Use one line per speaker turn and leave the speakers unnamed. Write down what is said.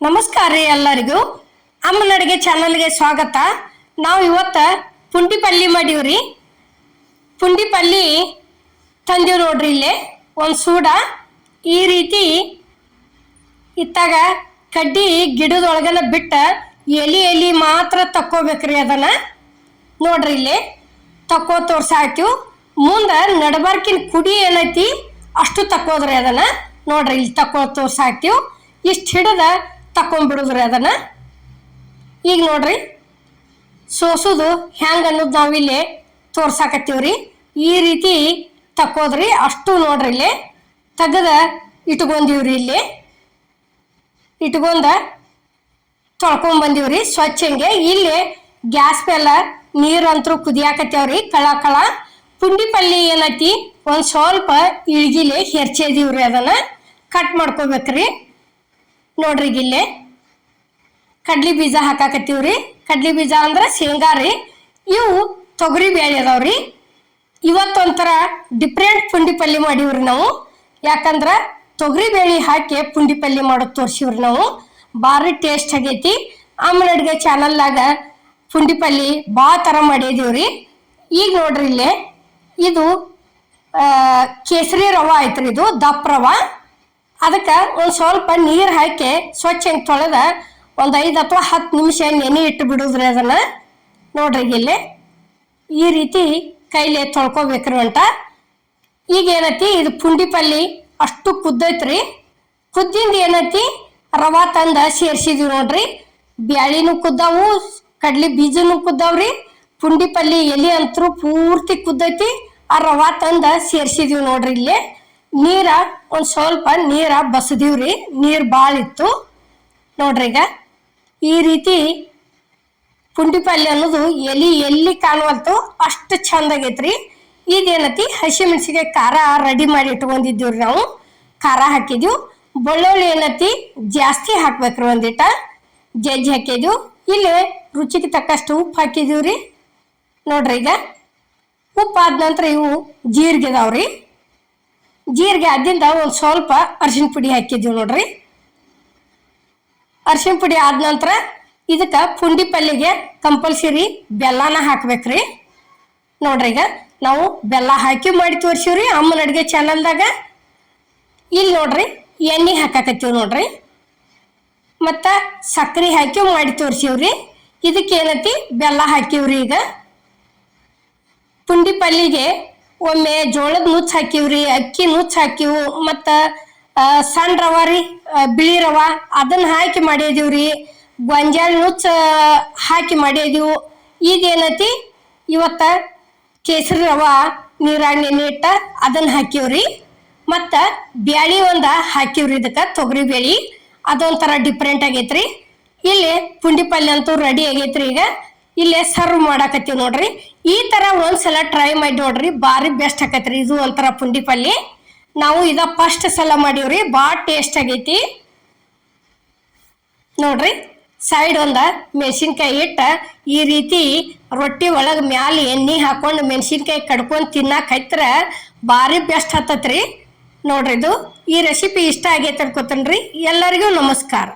ನಮಸ್ಕಾರ ರೀ ಎಲ್ಲರಿಗೂ. ಅಮ್ಮನ ಅಡುಗೆ ಚಾನಲ್ಗೆ ಸ್ವಾಗತ. ನಾವು ಇವತ್ತು ಪುಂಡಿ ಪಲ್ಯ ಮಾಡೀವ್ರಿ ಪುಂಡಿ ಪಲ್ಯ ತಂದೀವಿ ನೋಡ್ರಿ ಇಲ್ಲಿ. ಒಂದು ಸೂಡ. ಈ ರೀತಿ ಇತ್ತಾಗ ಕಡ್ಡಿ ಗಿಡದೊಳಗೆಲ್ಲ ಬಿಟ್ಟ ಎಲಿ ಎಲಿ ಮಾತ್ರ ತಕ್ಕೋಬೇಕ್ರಿ ಅದನ್ನ. ನೋಡ್ರಿ ಇಲ್ಲಿ. ತಕ್ಕೋ ತೋರ್ಸಾಕ್ಯವು ಮುಂದೆ ನಡಬಾರ್ಕಿನ ಕುಡಿ ಏನೈತಿ ಅಷ್ಟು ತಕ್ಕೋದ್ರಿ ಅದನ್ನ. ನೋಡ್ರಿ ಇಲ್ಲಿ ತಕ್ಕೋ ತೋರ್ಸಾಕ್ತಿವ್ ಇಷ್ಟು ಹಿಡ್ದ ತಕೊಂಡ್ಬಿಡುದ್ರಿ ಅದನ್ನು? ಈಗ ನೋಡ್ರಿ. ಸೋಸುದು ಹ್ಯಾಂಗ್ ಅನ್ನೋದು ನಾವಿಲ್ಲಿ ತೋರ್ಸಾಕತ್ತೀವ್ರಿ. ಈ ರೀತಿ ತಕ್ಕೋದ್ರಿ. ಅಷ್ಟು ನೋಡ್ರಿ ಇಲ್ಲಿ. ತೆಗೆದ ಇಟ್ಕೊಂಡೀವ್ರಿ ಇಲ್ಲಿ. ಇಟ್ಕೊಂಡ ತೊಳ್ಕೊಂಡ್ ಸ್ವಚ್ಛ ಸ್ವಚ್ಛಂಗೆ. ಇಲ್ಲಿ ಗ್ಯಾಸ್ ಮೇಲೆ ನೀರಂತರೂ ಕುದಿಯಾಕತ್ತೇವ್ರಿ ಕಳ ಕಳ. ಪುಂಡಿ ಪಲ್ಯ ಏನೈತಿ? ಒಂದು ಸ್ವಲ್ಪ ಇಳ್ಗಿಲೆ ಹೆರ್ಚೇದೀವ್ರಿ ಅದನ್ನ. ಕಟ್ ಮಾಡ್ಕೋಬೇಕ್ರಿ. ನೋಡ್ರಿ ಇಲ್ಲೇ ಕಡ್ಲಿ ಬೀಜ ಹಾಕಾಕತ್ತೀವ್ರಿ. ಕಡ್ಲಿ ಬೀಜ ಅಂದ್ರೆ ಶೇಂಗಾ ರೀ. ಇವು ತೊಗರಿ ಬೇಳೆ ಅದಾವ್ರಿ ಇವತ್ತೊಂಥರ ಡಿಫ್ರೆಂಟ್ ಪುಂಡಿ ಪಲ್ಯ ಮಾಡೀವ್ರಿ ನಾವು. ಯಾಕಂದ್ರೆ ತೊಗರಿ ಬೇಳೆ ಹಾಕಿ ಪುಂಡಿ ಪಲ್ಯ ಮಾಡೋದು ತೋರ್ಸಿವ್ರಿ ನಾವು. ಭಾರಿ ಟೇಸ್ಟ್ ಆಗೈತಿ. ಆಮೇಲೆ ಅಡುಗೆ ಚಾನಲ್ನಾಗ ಪುಂಡಿ ಪಲ್ಯ ಭಾಳ ಥರ ಮಾಡಿದೀವ್ರಿ. ಈಗ ನೋಡ್ರಿ ಇಲ್ಲೇ, ಇದು ಕೇಸರಿ ರವ ಐತ್ರಿ ಇದು, ದಪ್ಪ ರವ. ಅದಕ್ಕೆ ಒಂದು ಸ್ವಲ್ಪ ನೀರು ಹಾಕಿ ಸ್ವಚ್ಛ ಹಿಂಗೆ ತೊಳೆದ ಒಂದು ಐದು ಅಥವಾ ಹತ್ತು ನಿಮಿಷ ನೆನೆ ಇಟ್ಟು ಬಿಡುದ್ರಿ ಅದನ್ನು. ನೋಡ್ರಿ ಇಲ್ಲಿ. ಈ ರೀತಿ ಕೈಲಿ ತೊಳ್ಕೊಬೇಕ್ರಿ ಅಂತ ಈಗ ಏನೈತಿ, ಇದು ಪುಂಡಿ ಪಲ್ಲಿ ಅಷ್ಟು ಕುದ್ದೈತ್ರಿ. ಕುದ್ದಿಂದ ಏನೈತಿ, ರವಾ ತಂದ ಸೇರಿಸಿದೀವಿ ನೋಡ್ರಿ. ಬ್ಯಾಳಿನೂ ಕುದ್ದಾವು, ಕಡ್ಲಿ ಬೀಜನೂ ಕುದ್ದಾವ್ರಿ. ಪುಂಡಿ ಪಲ್ಲಿ ಎಲೆ ಅಂತರೂ ಪೂರ್ತಿ ಕುದ್ದೈತಿ. ಆ ರವಾ ತಂದ ಸೇರಿಸಿದೀವಿ ನೋಡ್ರಿ ಇಲ್ಲಿ. ನೀರ, ಒಂದು ಸ್ವಲ್ಪ ನೀರ ಬಸದೀವ್ರಿ. ನೀರು ಭಾಳ ಇತ್ತು. ನೋಡ್ರಿ ಈಗ. ಈ ರೀತಿ ಪುಂಡಿ ಪಲ್ಯ ಅನ್ನೋದು ಎಲ್ಲಿ ಎಲ್ಲಿ ಕಾಣುವಲ್ತು ಅಷ್ಟು ಚಂದ ಆಗೈತ್ರಿ ಇದೇನತಿ ಹಸಿಮೆಣಸಿಗೆ ಖಾರ ರೆಡಿ ಮಾಡಿ ಇಟ್ಕೊಂಡಿದ್ದೀವ್ರಿ ನಾವು. ಖಾರ ಹಾಕಿದ್ವಿ. ಬೆಳ್ಳುಳ್ಳಿ ಏನತಿ? ಜಾಸ್ತಿ ಹಾಕ್ಬೇಕ್ರಿ ಒಂದಿಟ. ಜಜ್ಜಿ ಹಾಕಿದ್ವಿ. ಇಲ್ಲಿ ರುಚಿಗೆ ತಕ್ಕಷ್ಟು ಉಪ್ಪು ಹಾಕಿದೀವ್ರಿ. ನೋಡ್ರಿ ಈಗ. ಉಪ್ಪು ಆದ ನಂತರ ಇವು ಜೀರಿಗೆ ಇದಾವ್ರಿ ಜೀರಿಗೆ ಅದ್ದಿಂದ ಒಂದು ಸ್ವಲ್ಪ ಅರಿಶಿನ ಪುಡಿ ಹಾಕಿದ್ದೀವಿ ನೋಡ್ರಿ. ಅರಿಶಿನ ಪುಡಿ ಆದ ನಂತರ ಇದಕ್ಕೆ ಪುಂಡಿ ಪಲ್ಯಗೆ ಕಂಪಲ್ಸರಿ ಬೆಲ್ಲನ ಹಾಕ್ಬೇಕ್ರಿ. ನೋಡ್ರಿ ಈಗ ನಾವು ಬೆಲ್ಲ ಹಾಕಿ ಮಾಡಿ ತೋರಿಸಿವ್ರಿ ಅಮ್ಮನ ಅಡುಗೆ ಚಾನಲ್ದಾಗ. ಇಲ್ಲಿ ನೋಡ್ರಿ ಎಣ್ಣೆ ಹಾಕಾಕತ್ತೀವಿ ನೋಡ್ರಿ. ಮತ್ತು ಸಕ್ಕರೆ ಹಾಕಿ ಮಾಡಿ ತೋರಿಸಿವ್ರಿ. ಇದಕ್ಕೆ ಏನೈತಿ ಬೆಲ್ಲ ಹಾಕಿವ್ರಿ ಈಗ. ಪುಂಡಿ ಪಲ್ಯಗೆ ಒಮ್ಮೆ ಜೋಳದ ನುಚ್ಚು ಹಾಕಿವ್ರಿ, ಅಕ್ಕಿ ನುಚ್ಚು ಹಾಕಿವು, ಮತ್ತು ಸಣ್ಣ ರವ ರೀ ಬಿಳಿ ರವ ಅದನ್ನ ಹಾಕಿ ಮಾಡಿದೀವ್ರಿ. ಗೊಂಜಾಳ ನುಚ್ಚ ಹಾಕಿ ಮಾಡಿದೀವು. ಏನೈತಿ? ಇವತ್ತ ಕೇಸರಿ ರವ ನೀರಾಗ ನೆನೆ ಇಟ್ಟ ಅದನ್ನ ಹಾಕಿವ್ರಿ. ಮತ್ತು ಬ್ಯಾಳಿ ಒಂದು ಹಾಕಿವ್ರಿ ಇದಕ್ಕೆ, ತೊಗರಿ ಬೇಳಿ ಅದೊಂಥರ ಡಿಫ್ರೆಂಟ್ ಆಗೈತ್ರಿ. ಇಲ್ಲಿ ಪುಂಡಿ ಪಲ್ಯ ಅಂತೂ ರೆಡಿ ಆಗೈತ್ರಿ ಈಗ. ಇಲ್ಲೇ ಸರ್ವ್ ಮಾಡಾಕತ್ತೀವಿ ನೋಡ್ರಿ. ಈ ತರ ಒಂದ್ಸಲ ಟ್ರೈ ಮಾಡಿ ನೋಡ್ರಿ ಬಾರಿ ಬೆಸ್ಟ್ ಆಕತ್ರಿ. ಇದು ಒಂಥರ ಪುಂಡಿ ಪಲ್ಯ ನಾವು ಇದ ಫಸ್ಟ್ ಸಲ ಮಾಡೀವ್ರಿ, ಭಾಳ ಟೇಸ್ಟ್ ಆಗೈತಿ. ನೋಡ್ರಿ ಸೈಡ್ ಒಂದ ಮೆಣಸಿನ್ಕಾಯಿ ಇಟ್ಟ ಈ ರೀತಿ ರೊಟ್ಟಿ ಒಳಗೆ ಮ್ಯಾಲ ಎಣ್ಣೆ ಹಾಕೊಂಡು ಮೆಣಸಿನ್ಕಾಯಿ ಕಡ್ಕೊಂಡು ತಿನ್ನಾಕ ಹತ್ರ ಭಾರಿ ಬೆಸ್ಟ್ ಹತ್ತತ್ರಿ ನೋಡ್ರಿ ಇದು. ಈ ರೆಸಿಪಿ ಇಷ್ಟ ಆಗೈತೆ ಅನ್ಕೋತೇನ್ರಿ ಎಲ್ಲರಿಗೂ ನಮಸ್ಕಾರ.